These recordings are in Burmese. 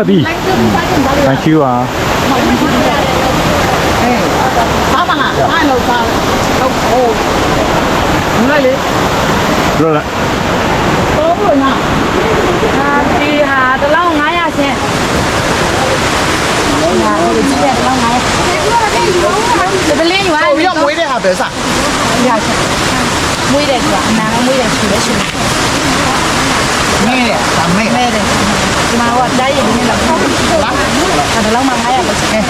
တ်သည် thank you อ่ะစားမလားအားလုံးစားဟုတ်ဟိုမလိုက်လေလို့လားတော့ဘုရားဟာဒီဟာတစ်လုံး900ကျင်းဟာဒီကြည့်ရတစ်လုံး900ဒီပလင်းယူရပြီးတော့မွေးတဲ့ဟာပဲစားရချက်မွေးတယ်ဆိုတာအနာမွေးတယ်ရှိတယ်ရှိတယ် နင်းတယ်ဒါမဲ့ မဲတယ် ဒီမှာဟိုတိုင်းရည်နေလောက်ဟုတ်လားဒါတစ်လုံးမှ900ပဲရှိတယ်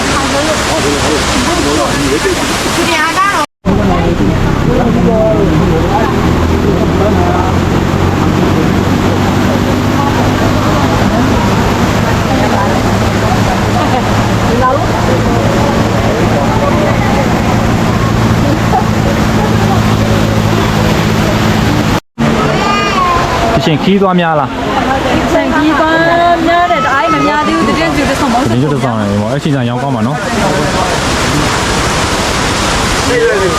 ရှင်ခီးသွားများလားစံကြီးပန်းများတဲ့တိုင်းမများသေးဘူးတကယ်ကြည့်တဲ့ဆောင်မဟုတ်ဒီကျတော့ဆောင်နေပေါ့အရှင်ကြောင်ကောင်းပါနော်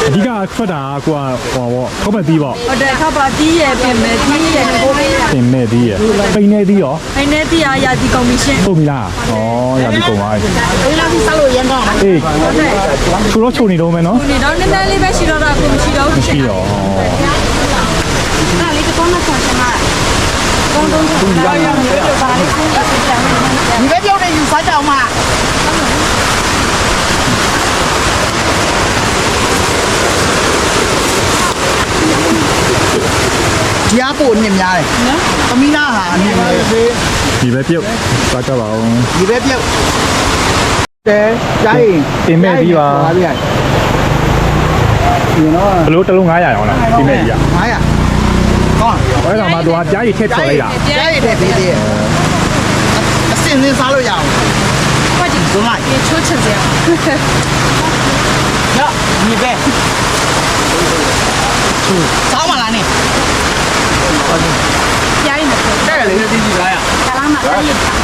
အဓိကထွက်တာကကိုကဟောပေါ့ထောက်ပတ်သီးပေါ့ဟုတ်တယ်ခါပါတီးရပြင်မယ်တီးရကိုပေးရတင်မဲ့သီးရပိန်နေသီးရောအဲ့နဲ့တီးရရာဒီကော်မရှင်ဟုတ်ပြီလားဩရပြီကုန်ပါပြီဘယ်လောက်ပြီးစားလို့ရန်တော့လားအေးချိုးတော့ချိုးနေတော့မယ်နော်ဒီတော့နည်းနည်းလေးပဲရှိတော့တာကိုမရှိတော့ဘူးရှိတော့ 이거는 유사자 엄마. giá bùn nhầm dài có mi na hả nhầm gì bé tiêu ta cho bảo gì bé tiêu thế đây tìm mẹ đi vào lúa tao lúa ngái à hả tìm mẹ gì à ngái ပဲပြုတ်သွားကြပါဦး ဒီပဲပြုတ်တဲကျိုင်း တင်မဲ့သီးပါ ပါဗျာဒီနော် ဘလို့တစ်လုံး900ရောင်းလားတင်မဲ့သီးရ 900ကောင်း ဟောကောင်မတော်ကြားရီထည့်ချော်လိုက်တာ ကျိုင်းတဲ့ပေးသေးတယ်အစင်းစင်းစားလို့ရအောင် 快点， ဇွန်လိုက် 别抽成这样。 ရဒီပဲစားမလားနေ 压力呢？ တဲ့လေဒီဒီလာရ 打浪嘛，可以。